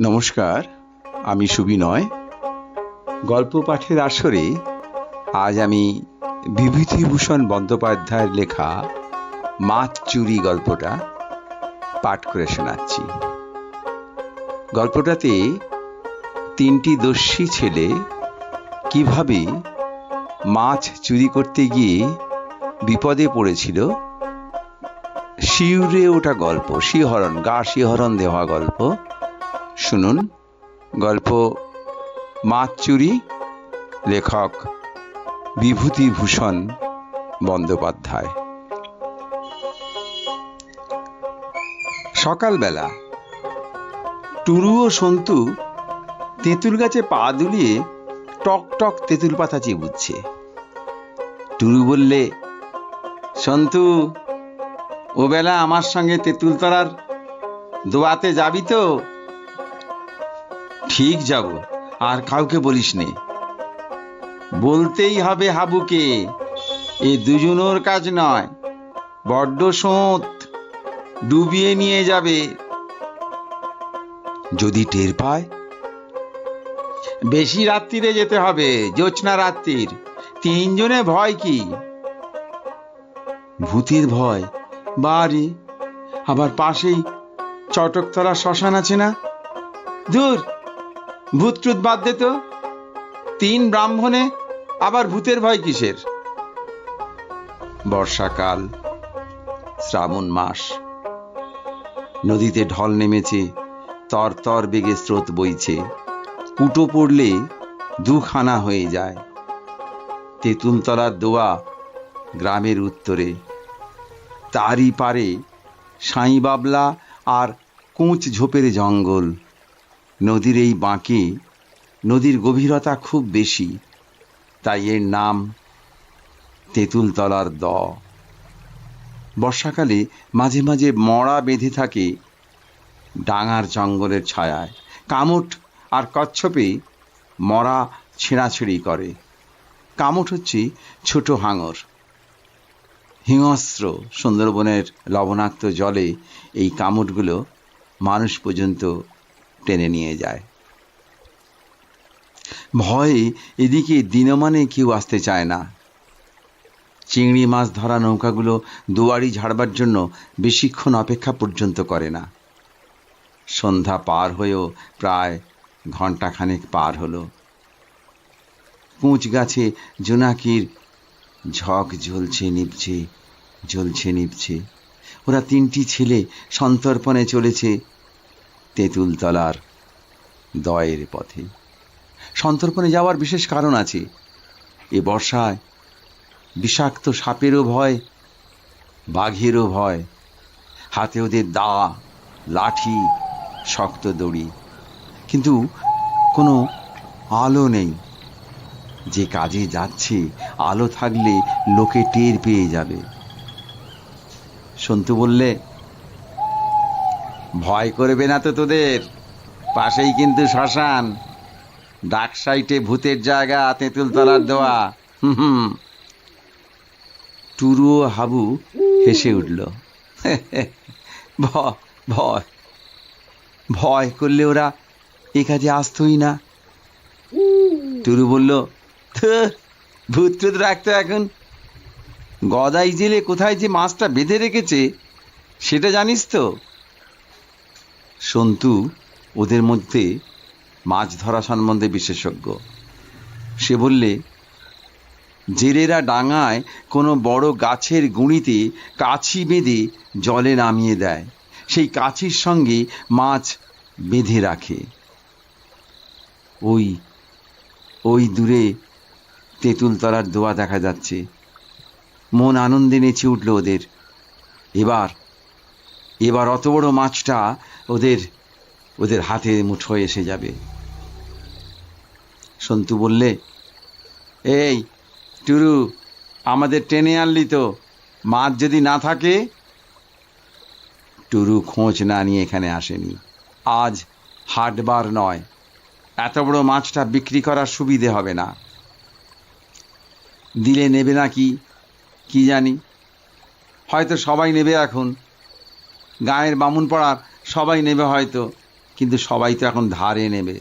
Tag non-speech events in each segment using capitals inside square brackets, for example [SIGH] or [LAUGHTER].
নমস্কার, আমি সুবিনয়। গল্প পাঠের আসরে আজ আমি বিভূতিভূষণ বন্দ্যোপাধ্যায়ের লেখা মাছ চুরি গল্পটা পাঠ করে শোনাচ্ছি। গল্পটাতে তিনটি দস্যি ছেলে কীভাবে মাছ চুরি করতে গিয়ে বিপদে পড়েছিল। শিউরে ওঠা গল্প, শিহরণ, গা শিহরণ দেওয়া গল্প শুনুন। গল্প মাছ চুরি লেখক বিভূতিভূষণ বন্দ্যোপাধ্যায়। সকালবেলা টুরু ও সন্তু তেঁতুল গাছে পা দুলিয়ে টক টক তেঁতুল পাতা চিবুচ্ছে। টুরু বললে, সন্তু ও বেলা আমার সঙ্গে তেঁতুল তলার দোয়াতে যাবি তো? ঠিক যাব, আর কাউকে বলিস নে। বলতেই হবে হাবুকে, এ দুজনোর কাজ নয়, বড্ড সোঁত, ডুবিয়ে নিয়ে যাবে। যদি টের পায়? বেশি রাত্রিরে যেতে হবে জোছনা রাত্রির, তিনজনে ভয় কি? ভূতের ভয় বাড়ি আবার পাশেই চটকতলা শ্মশান আছে না? দূর ভূত টুত বাদ দে তো। তিন ব্রাহ্মণে আবার ভূতের ভয় কিসের? বর্ষাকাল, শ্রাবণ মাস। নদীতে ঢল নেমেছে, তর তর বেগে স্রোত বইছে। কুটো পড়লে দুখানা হয়ে যায়। তেঁতুলতলার দোয়া গ্রামের উত্তরে। তারই পারে সাঁই বাবলা আর কুঁচ ঝোপের জঙ্গল। নদীর এই বাঁকে নদীর গভীরতা খুব বেশি, তাই এর নাম তেঁতুলতলার দ। বর্ষাকালে মাঝে মাঝে মড়া বেঁধে থাকে ডাঙার জঙ্গলের ছায়ায়। কামুট আর কচ্ছপে মরা ছেঁড়াছেড়ি করে। কামুট হচ্ছে ছোট হাঙর। হিংস্র সুন্দরবনের লবণাক্ত জলে এই কামুটগুলো মানুষ পর্যন্ত টেনে নিয়ে যায়। ভয়ে এদিকে দিনমানে কেউ আসতে চায় না। চিংড়ি মাছ ধরা নৌকাগুলো দুয়ারি ঝাড়বার জন্য বেশিক্ষণ অপেক্ষা পর্যন্ত করে না। সন্ধ্যা পার হয়েও প্রায় ঘন্টাখানেক পার হলো। কুঁচ গাছে জোনাকির ঝক জ্বলছে নিভছে জ্বলছে নিপছে ওরা তিনটি ছেলে সন্তর্পণে চলেছে তেঁতুলতলার দয়ের পথে। সন্তর্পণে যাওয়ার বিশেষ কারণ আছে। এ বর্ষায় বিষাক্ত সাপেরও ভয়, বাঘেরও ভয়, হাতে ওদের দা, লাঠি, শক্ত দড়ি। কিন্তু কোনো আলো নেই। যে কাজে যাচ্ছে, আলো থাকলে লোকে টের পেয়ে যাবে। সন্তু বললে ভয় করবে না তো তোদের? পাশেই কিন্তু শ্মশান। ডাক সাইটে ভূতের জায়গা তেঁতুলতলার দেওয়া হুম টুরু ও হাবু হেসে উঠল। [LAUGHS] ভয়। ভয় করলে ওরা এ কাজে আসতোই না। টুরু বলল "ধুর, ভূত টুত রাখতো এখন। গদাই জেলে কোথায় যে মাছটা বেঁধে রেখেছে সেটা জানিস তো? সন্তু ওদের মধ্যে মাছ ধরা সম্বন্ধে বিশেষজ্ঞ। সে বললে জেলেরা ডাঙায় কোনো বড় গাছের গুঁড়িতে কাছি বেঁধে জলে নামিয়ে দেয়। সেই কাছির সঙ্গে মাছ বেঁধে রাখে। ওই ওই দূরে তেঁতুলতলার দোয়া দেখা যাচ্ছে। মন আনন্দে নেচে উঠল ওদের। এবার এবার অত বড় মাছটা ওদের ওদের হাতে মুঠোয় এসে যাবে। সন্তু বললে, এই, টুরু, আমাদের টেনে আনলি তো, মাছ যদি না থাকে? টুরু খোঁজ না নিয়ে এখানে আসেনি। আজ হাটবার নয়, এত বড় মাছটা বিক্রি করার সুবিধে হবে না। দিলে নেবে না কি কি জানি? হয়তো সবাই নেবে এখন। গায়ের বামুন পাড়ার সবাই নেবে হয়তো, কিন্তু সবাই তো এখন ধারে নেবে।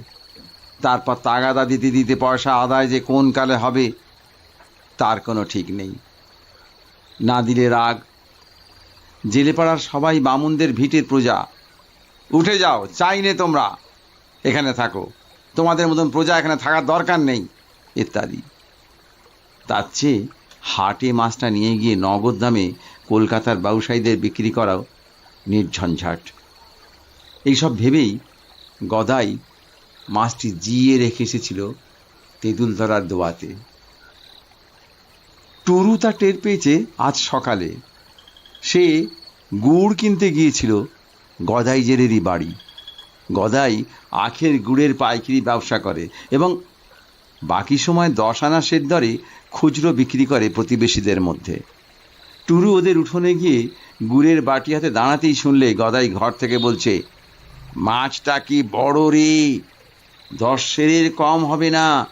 তারপর তাগাদা দিতে দিতে পয়সা আদায় যে কোন কালে হবে, তার কোনো ঠিক নেই। না দিলে রাগ। জেলেপাড়ার সবাই বামুনদের ভিটের প্রজা। উঠে যাও, চাই নে তোমরা। এখানে থাকো। তোমাদের মতন প্রজা এখানে থাকার দরকার নেই, ইত্যাদি। তার চেয়ে হাটে মাছটা নিয়ে গিয়ে নগদ দামে কলকাতার ব্যবসায়ীদের বিক্রি করাও নির্ঝঞ্ঝাট। এইসব ভেবেই গদাই মাছটি জিয়ে রেখে এসেছিল তেঁতুলতলার দোয়াতে। টুরু তা টের পেয়েছে আজ সকালে। সে গুড় কিনতে গিয়েছিল গদাই জেরেরই বাড়ি। গদাই আখের গুড়ের পাইকারি ব্যবসা করে এবং বাকি সময় দশ আনা সের দরে খুচরো বিক্রি করে প্রতিবেশীদের মধ্যে। টুরু ওদের উঠোনে গিয়ে গুড়ের বাটি হাতে দাঁড়াতেই শুনলে গদাই ঘর থেকে বলছে মাছটা কি বড় রে? দশ সেরের কম হবে না।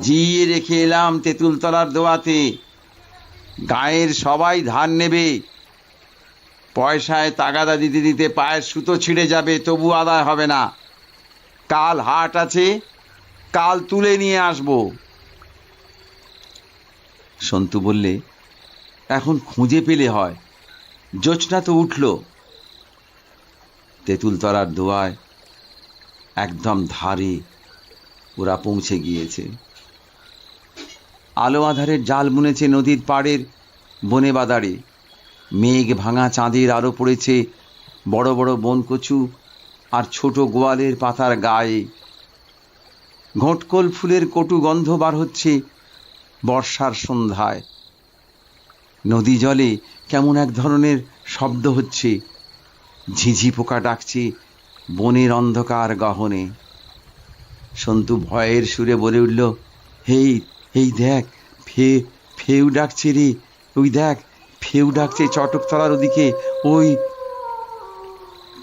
জিয়ে রেখে এলাম তেঁতুলতলার দোয়াতে। গায়ের সবাই ধার নেবে। পয়সায় তাগাদা দিতে দিতে পায়ের সুতো ছিঁড়ে যাবে, তবু আদায় হবে না। কাল হাট আছে, কাল তুলে নিয়ে আসব। সন্তু বললে, এখন খুঁজে পেলে হয়। জোচনা তো উঠল। তেঁতুলতলার দোয়ায় একদম ধারে ওরা পৌঁছে গিয়েছে। আলো আধারের জাল বুনেছে নদীর পাড়ের বনে বাদারে মেঘ ভাঙা চাঁদের আলো পড়েছে বড় বড় বনকচু আর ছোট গোয়ালের পাতার গায়ে। ঘোটকল ফুলের কটু গন্ধ বার হচ্ছে বর্ষার সন্ধ্যায়। নদী জলে কেমন এক ধরনের শব্দ হচ্ছে ঝিঝি পোকা ডাকছে, বনের অন্ধকার গহনে। সন্তু ভয়ের সুরে বলে উঠল, হেই এই দেখ, ফে, ফেউ ডাকছে রে, ওই দেখ, ফেউ ডাকছে চটকতলার ওদিকে, ওই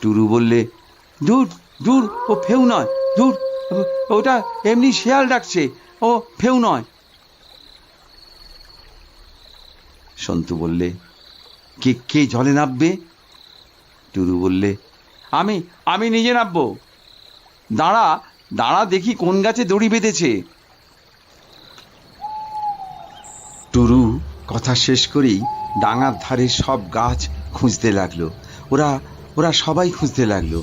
টুরু বললে, দূর দূর, ও ফেউ নয়, দূর, ওটা এমনি শেয়াল ডাকছে, ও ফেউ নয়। সন্তু বললে, কে কে জলে নামবে? টুরু বললে, আমি আমি নিজে নামবো। দাঁড়া দাঁড়া দেখি কোন গাছে দড়ি বেঁধেছে। টুরু কথা শেষ করেই ডাঙার ধারে সব গাছ খুঁজতে লাগল। ওরা ওরা সবাই খুঁজতে লাগল।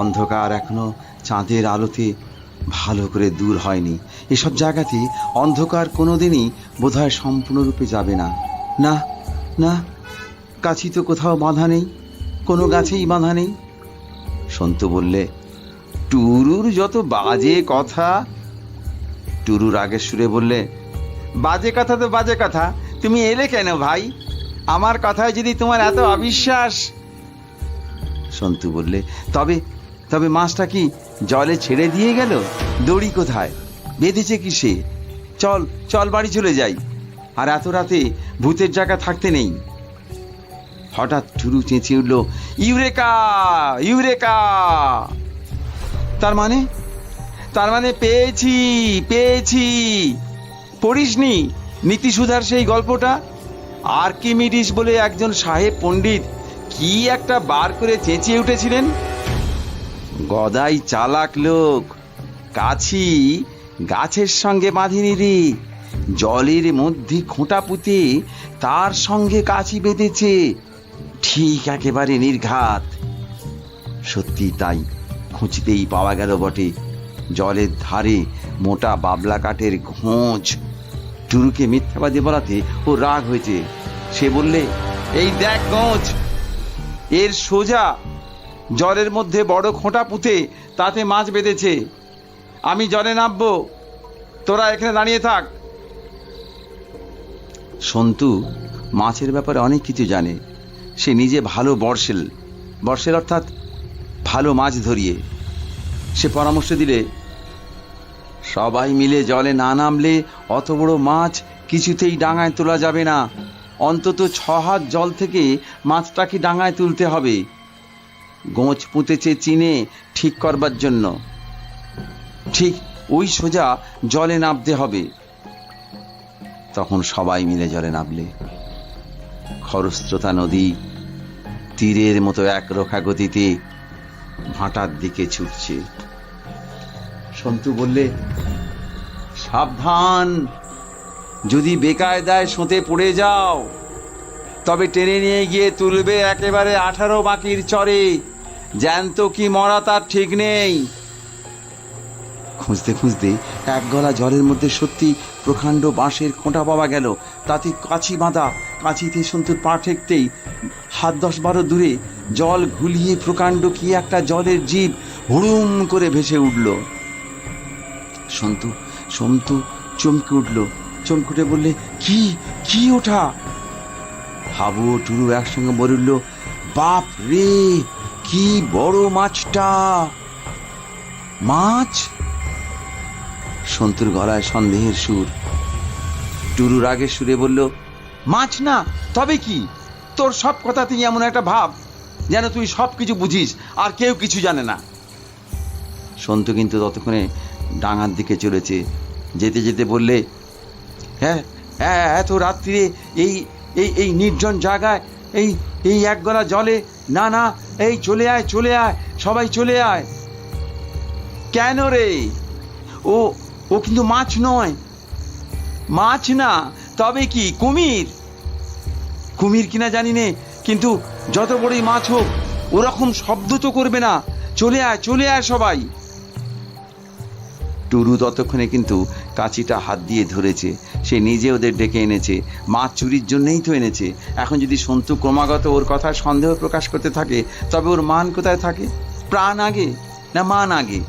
অন্ধকার এখনও চাঁদের আলোতে ভালো করে দূর হয়নি। এসব জায়গাতে অন্ধকার কোনোদিনই বোধহয় সম্পূর্ণরূপে যাবে না। না না কাছি তো কোথাও বাঁধা নেই। কোনো গাছেই বাঁধা নেই? সন্তু বললে, টুরুর যত বাজে কথা। টুরুর আগের সুরে বললে, বাজে কথা তো বাজে কথা। তুমি এলে কেন ভাই? আমার কথায় যদি তোমার এত অবিশ্বাস? সন্তু বললে, তবে তবে মাছটা কি জলে ছেড়ে দিয়ে গেল? দড়ি কোথায়? বেঁধেছে কিসে? চল চল বাড়ি চলে যাই। আর এত রাতে ভূতের জায়গা থাকতে নেই। হঠাৎ টুরু চেঁচিয়ে উঠল, ইউরেকা ইউরেকা! তার মানে? তার মানে পেয়েছি পেয়েছি। পড়িসনি, নীতিসুধার সেই গল্পটা? আর্কিমিডিস বলে একজন সাহেব পণ্ডিত কি একটা বার করে চেঁচিয়ে উঠেছিলেন? গদাই চালাক লোক, কাছি, গাছের সঙ্গে বাঁধিনি রে। জলের মধ্যে খোঁটা পুঁতে তার সঙ্গে কাছি বেঁধেছে। ঠিক একেবারে নির্ঘাত। সত্যি তাই খুঁজতেই পাওয়া গেল বটে। জলের ধারে মোটা বাবলা কাঠের ঘোঁচ। টুরুকে মিথ্যাবাদী বলাতে ও রাগ হয়েছে। সে বললে, এই দেখ গোঁচ এর সোজা। জলের মধ্যে বড় খোঁটা পুঁতে তাতে মাছ বেঁধেছে। আমি জলে নামবো। তোরা এখানে দাঁড়িয়ে থাক। সন্তু মাছের ব্যাপারে অনেক কিছু জানে। সে নিজে ভালো বর্ষেল। বর্ষেল অর্থাৎ ভালো মাছ ধরিয়ে। সে পরামর্শ দিলে, সবাই মিলে জলে না নামলে অত বড় মাছ কিছুতেই ডাঙায় তোলা যাবে না। অন্তত ছ হাত জল থেকে মাছটাকে ডাঙায় তুলতে হবে। গোঁচ পুঁতেছে চিনে ঠিক করবার জন্য। ঠিক ওই সোজা জলে নামতে হবে। তখন সবাই মিলে জলে নামলে। খরস্রোতা নদী তীরের মতো একরোখা গতিতে ভাটার দিকে ছুটছে। সন্তু বললে, সাবধান, যদি বেকায়দায় সোঁতে পড়ে যাও, তবে টেনে নিয়ে গিয়ে তুলবে একেবারে আঠারো বাকির চরে। জ্যান্ত কি মরা তার ঠিক নেই। খুঁজতে খুঁজতে এক গলা জলের মধ্যে সত্যি প্রকাণ্ড বাঁশের খোঁটা পাওয়া গেল। তাতে কাছি বাঁধা কাছিতে সন্তুর পা ঠেকতেই হাত দশ বারো দূরে জল ঘুলিয়ে প্রকাণ্ড কি একটা জলের জীব হুড়ুম করে ভেসে উঠল। সন্তু সন্তু চমকে উঠল। চমকুটে বললে, কি কি ওঠা হাবু টুরু একসঙ্গে বলে উঠল, বাপ রে, কি বড় মাছটা। মাছ? সন্তুর গলায় সন্দেহের সুর। টুরুর আগে সুরে বলল মাছ না, তবে কি? তোর সব কথাতেই এমন একটা ভাব যেন তুই সব কিছু বুঝিস আর কেউ কিছু জানে না। সন্তু কিন্তু ততক্ষণে ডাঙার দিকে চলেছে। যেতে যেতে বললে হ্যাঁ হ্যাঁ এত রাত্রিরে এই এই এই নির্জন জায়গায়, এই এই এক গলা জলে, না না, এই চলে আয় চলে আয়, সবাই চলে আয়। কেন রে? ও ও কিন্তু মাছ নয়। মাছ না, তবে কি, কুমির? কুমির কিনা জানি নে, কিন্তু যত বড়ই মাছ হোক, ওরকম শব্দ তো করবে না। চলে আয় চলে আয় সবাই। টুরু ততক্ষণে কিন্তু কাঁচিটা হাত দিয়ে ধরেছে। সে নিজে ওদের ডেকে এনেছে। মাছ চুরির জন্যেই তো এনেছে। এখন যদি সন্তু ক্রমাগত ওর কথায় সন্দেহ প্রকাশ করতে থাকে, তবে ওর মান কোথায় থাকে? প্রাণ আগে না মান আগে?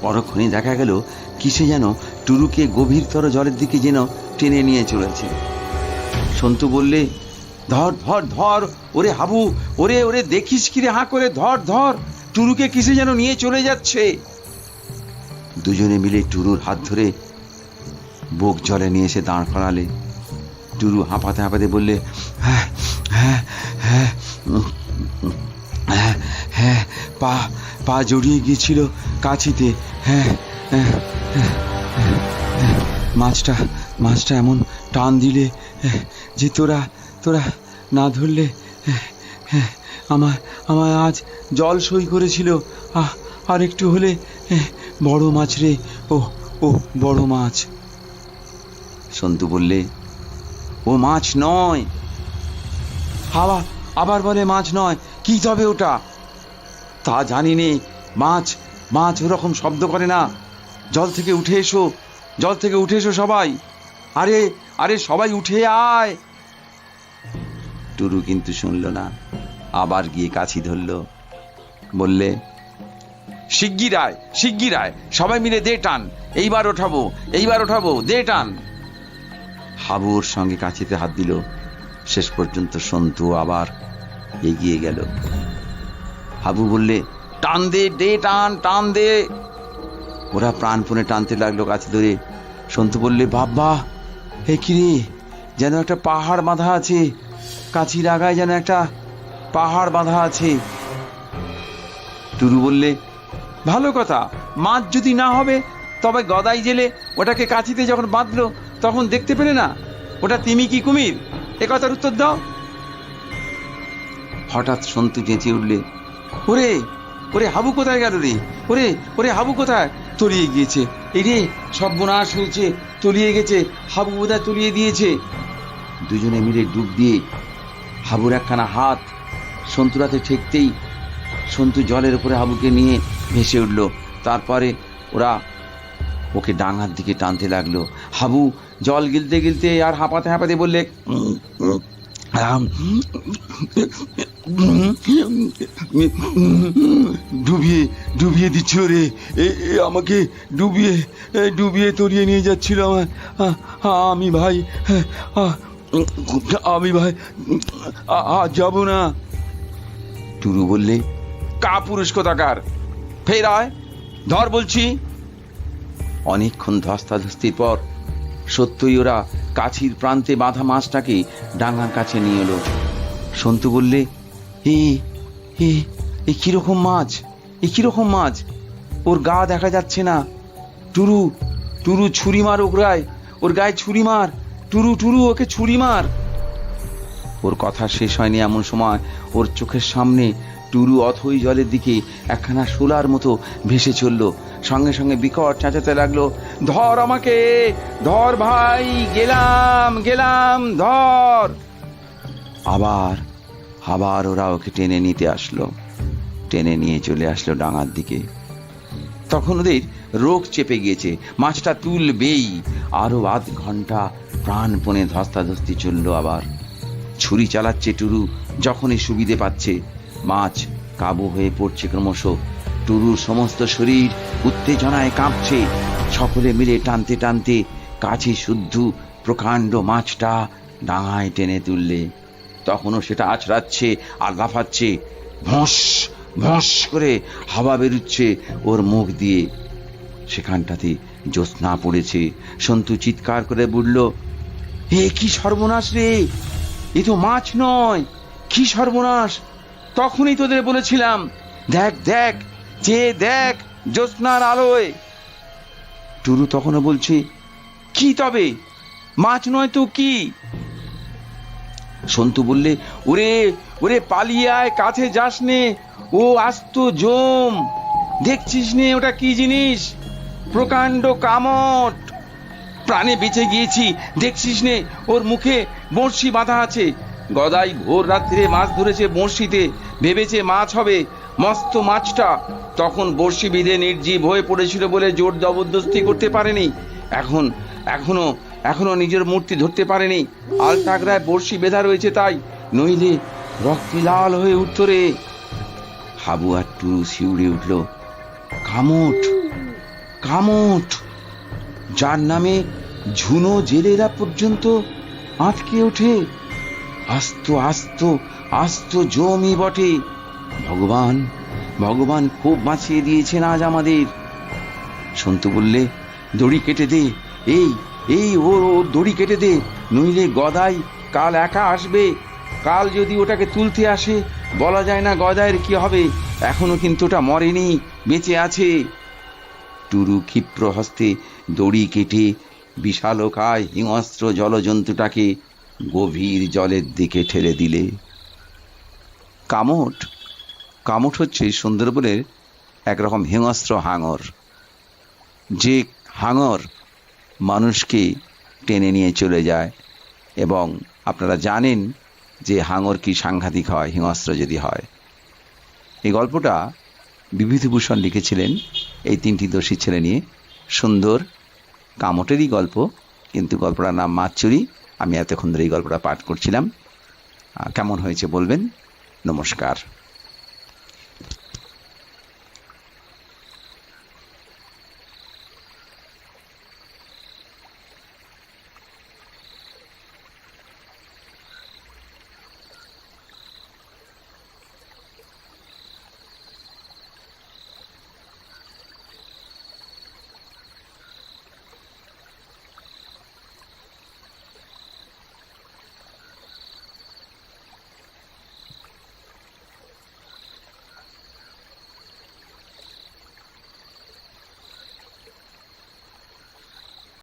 পরক্ষণে দেখা গেল, কিসে যেন টুরুকে গভীরতর জলের দিকে যেন টেনে নিয়ে চলেছে। সন্তু বললে, ধর ধর ধর, ওরে হাবু, ওরে ওরে দেখিস কিরে হাঁ করে, ধর ধর, টুরুকে কিসে যেন নিয়ে চলে যাচ্ছে দুজনে মিলে টুরুর হাত ধরে বুক জলে নিয়ে এসে দাঁড় করালে টুরু হাঁপাতে হাঁপাতে বললে হ্যাঁ হ্যাঁ হ্যাঁ হ্যাঁ পা পা জড়িয়ে গিয়েছিল কাছিতে হ্যাঁ। মাছটা মাছটা এমন টান দিলে যে তোরা তোরা না ধরলে আমার আমার আজ জল সই করেছিল। আহ আর একটু হলে বড় মাছ রে ও ও বড় মাছ। সন্তু বললে ও মাছ নয়। হাওয়া আবার বলে মাছ নয় কি তবে ওটা? তা জানি নে মাছ মাছ ওরকম শব্দ করে না। জল থেকে উঠে এসো জল থেকে উঠে এসো সবাই। আরে আরে সবাই উঠে আয়। টুরু কিন্তু শুনল না। আবার গিয়ে কাছি ধরল। বললে শিগগির আয় শিগগির আয়। সবাই মিলে দে টান। এইবার ওঠাবো এইবার ওঠাবো দে টান। হাবু ওর সঙ্গে কাছিতে হাত দিল। শেষ পর্যন্ত সন্তু আবার এগিয়ে গেল। হাবু বললে টান দে দে টান টান দে। ওরা প্রাণপণে টানতে লাগল কাছে ধরে। সন্তু বললে বাবা হে কিরে, যেন একটা পাহাড় বাঁধা আছে। কাছি লাগায় যেন একটা পাহাড় বাঁধা আছে। টুরু বললে, ভালো কথা, মাছ যদি না হবে, তবে গদাই জেলে ওটাকে কাছিতে যখন বাঁধলো, তখন দেখতে পেলে না? ওটা তিমি কি কুমির? এ কথার উত্তর দাও। হঠাৎ সন্তু চেঁচিয়ে উঠলে, ওরে ওরে হাবু কোথায় গেল রে? ওরে ওরে হাবু কোথায়? তলিয়ে গিয়েছে। এই রে সব বোনাশ হয়েছে, তলিয়ে গেছে। হাবু বোধহয় তলিয়ে দিয়েছে। দুজনে মিলে ডুব দিয়ে হাবুর একখানা হাত সন্তুরাতে ঠেকতেই সন্তু জলের উপরে হাবুকে নিয়ে ভেসে উঠল। তারপরে ওরা ওকে ডাঙার দিকে টানতে লাগল। হাবু জল গিলতে গিলতে আর হাঁপাতে হাঁপাতে বললে ডুবিয়ে ডুবিয়ে দিচ্ছিল রে। এ আমাকে ডুবিয়ে ডুবিয়ে তরিয়ে নিয়ে যাচ্ছিল আমার আমি ভাই আমি ভাই, আ- আজ যাব না। টুরু বললে, কা পুরুষ কোথাকার? ফের আয়, ধর বলছি। অনেকক্ষণ ধস্তাধস্তির পর সত্যই ওরা কাছির প্রান্তে বাঁধা মাছটাকে ডাঙার কাছে নিয়ে এলো। সন্তু বললে এ এ এ কীরকম মাছ? এ কীরকম মাছ? ওর গা দেখা যাচ্ছে না। টুরু টুরু ছুরি মার ওগরায় ওর গায়ে ছুরি মার। টুরু টুরু, ওকে ছুরি মার। ওর কথা শেষ হয়নি এমন সময়। ওর চোখের সামনে টুরু অথই জলের দিকে একখানা শোলার মতো ভেসে চলল। সঙ্গে সঙ্গে বিকট চেঁচাতে লাগল, ধর আমাকে! ধর ভাই! গেলাম গেলাম, ধর! আবার আবার ওরা ওকে টেনে নিতে আসলো। টেনে নিয়ে চলে আসলো ডাঙার দিকে। তখন ওদের রোগ চেপে গিয়েছে। মাছটা তুলবেই। আরও আধ ঘণ্টা প্রাণপণে ধস্তাধস্তি চলল আবার। ছুরি চালাচ্ছে টুরু, যখনই সুবিধে পাচ্ছে। মাছ কাবু হয়ে পড়ছে ক্রমশ। টুরুর সমস্ত শরীর উত্তেজনায় কাঁপছে। সকলে মিলে টানতে টানতে কাছে শুদ্ধ, প্রকাণ্ড মাছটা ডাঙায় টেনে তুললে। তখনও সেটা আছড়াচ্ছে, আর লাফাচ্ছে। ভস ভস করে হাওয়া বেরুচ্ছে ওর মুখ দিয়ে। সেখানটাতে জ্যোৎস্না পড়েছে। সন্তু চিৎকার করে বলল, এ কি সর্বনাশ রে? এ তো মাছ নয়। কি সর্বনাশ? তখনই তোদের বলেছিলাম, দেখ দেখ, যে দেখ জ্যোৎস্নার আলোয়। টুরু তখনও বলছে, কি তবে? মাছ নয় তো কি? সন্তু বললে, ওরে ওরে পালিয়ে আয় কাছে যাস নে, ও আস্ত জম। দেখছিস নে ওটা কি জিনিস? প্রকাণ্ড কামট। প্রাণে বেঁচে গিয়েছি, দেখছিস নে, ওর মুখে বড়শি বাঁধা আছে। গদাই ভোর রাত্রে মাছ ধরেছে বড়শিতে, ভেবেছে মাছ হবে, মস্ত মাছটা। তখন বড়শি বিধে নির্জীব হয়ে পড়েছিল বলে জোর জবরদস্তি করতে পারেনি। এখন, এখনও এখনও নিজের মূর্তি ধরতে পারেনি। আলটাগড়ায় বড়শি বেঁধা রয়েছে তাই। নইলে রক্তি লাল হয়ে উঠত রে। হাবু আর টুরু শিউড়ে উঠল। কামট কামট। যার নামে ঝুনো জেলেরা পর্যন্ত আটকে ওঠে। আস্ত আস্ত আস্ত জমি বটে। ভগবান ভগবান খুব বাঁচিয়ে দিয়েছেন আজ আমাদের। সন্তু বললে, দড়ি কেটে দে, এই। এই ওর ওর দড়ি কেটে দে, নইলে গদাই কাল একা আসবে। কাল যদি ওটাকে তুলতে আসে, বলা যায় না গদায়ের কি হবে। এখনও কিন্তু ওটা মরেনি, বেঁচে আছে। টুরু ক্ষিপ্র হস্তে দড়ি কেটে বিশালকায় হিংস্র জলজন্তুটাকে গভীর জলের দিকে ঠেলে দিলে। কামট কামট হচ্ছে সুন্দরবনের একরকম হিংস্র হাঙর। যে হাঙর মানুষকে টেনে নিয়ে চলে যায় এবং আপনারা জানেন যে হাঙর কি সাংঘাতিক হয়, হিংস্র যদি হয়। এই গল্পটা বিভূতিভূষণ লিখেছিলেন এই তিনটি দোষী ছেলে নিয়ে। সুন্দর, কামটেরই গল্প, কিন্তু গল্পটার নাম মাছচুরি আমি এতক্ষণ ধরে এই গল্পটা পাঠ করছিলাম। কেমন হয়েছে বলবেন? নমস্কার।